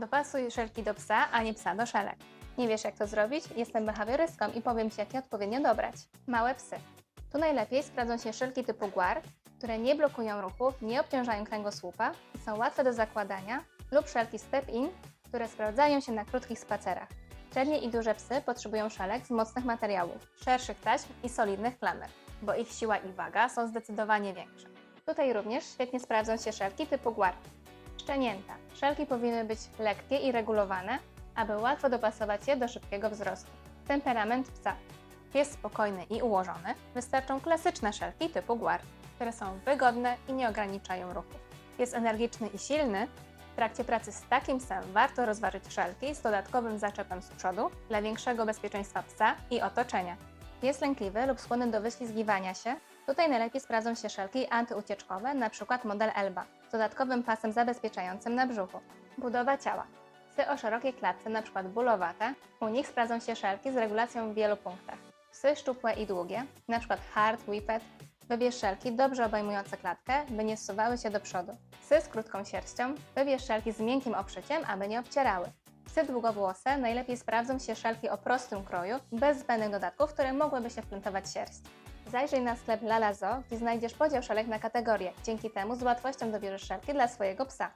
Dopasuj szelki do psa, a nie psa do szelek. Nie wiesz jak to zrobić? Jestem behawiorystką i powiem Ci jak je odpowiednio dobrać. Małe psy. Tu najlepiej sprawdzą się szelki typu guard, które nie blokują ruchów, nie obciążają kręgosłupa są łatwe do zakładania lub szelki step in, które sprawdzają się na krótkich spacerach. Średnie i duże psy potrzebują szelek z mocnych materiałów, szerszych taśm i solidnych klamer, bo ich siła i waga są zdecydowanie większe. Tutaj również świetnie sprawdzą się szelki typu guard. Szczenięta. Szelki powinny być lekkie i regulowane, aby łatwo dopasować je do szybkiego wzrostu. Temperament psa. Pies spokojny i ułożony, wystarczą klasyczne szelki typu guard, które są wygodne i nie ograniczają ruchu. Jest energiczny i silny, w trakcie pracy z takim psem warto rozważyć szelki z dodatkowym zaczepem z przodu dla większego bezpieczeństwa psa i otoczenia. Jest lękliwy lub skłonny do wyślizgiwania się, tutaj najlepiej sprawdzą się szelki antyucieczkowe, np. model Elba, z dodatkowym pasem zabezpieczającym na brzuchu. Budowa ciała. Psy o szerokiej klatce, np. bólowate, u nich sprawdzą się szelki z regulacją w wielu punktach. Psy szczupłe i długie, np. hard, whippet, wybierz szelki dobrze obejmujące klatkę, by nie zsuwały się do przodu. Psy z krótką sierścią, wybierz szelki z miękkim obszyciem, aby nie obcierały. Psy długowłose najlepiej sprawdzą się szelki o prostym kroju, bez zbędnych dodatków, które mogłyby się wplątować sierść. Zajrzyj na sklep Lala Zoo, gdzie znajdziesz podział szelek na kategorie. Dzięki temu z łatwością dobierzesz szelki dla swojego psa.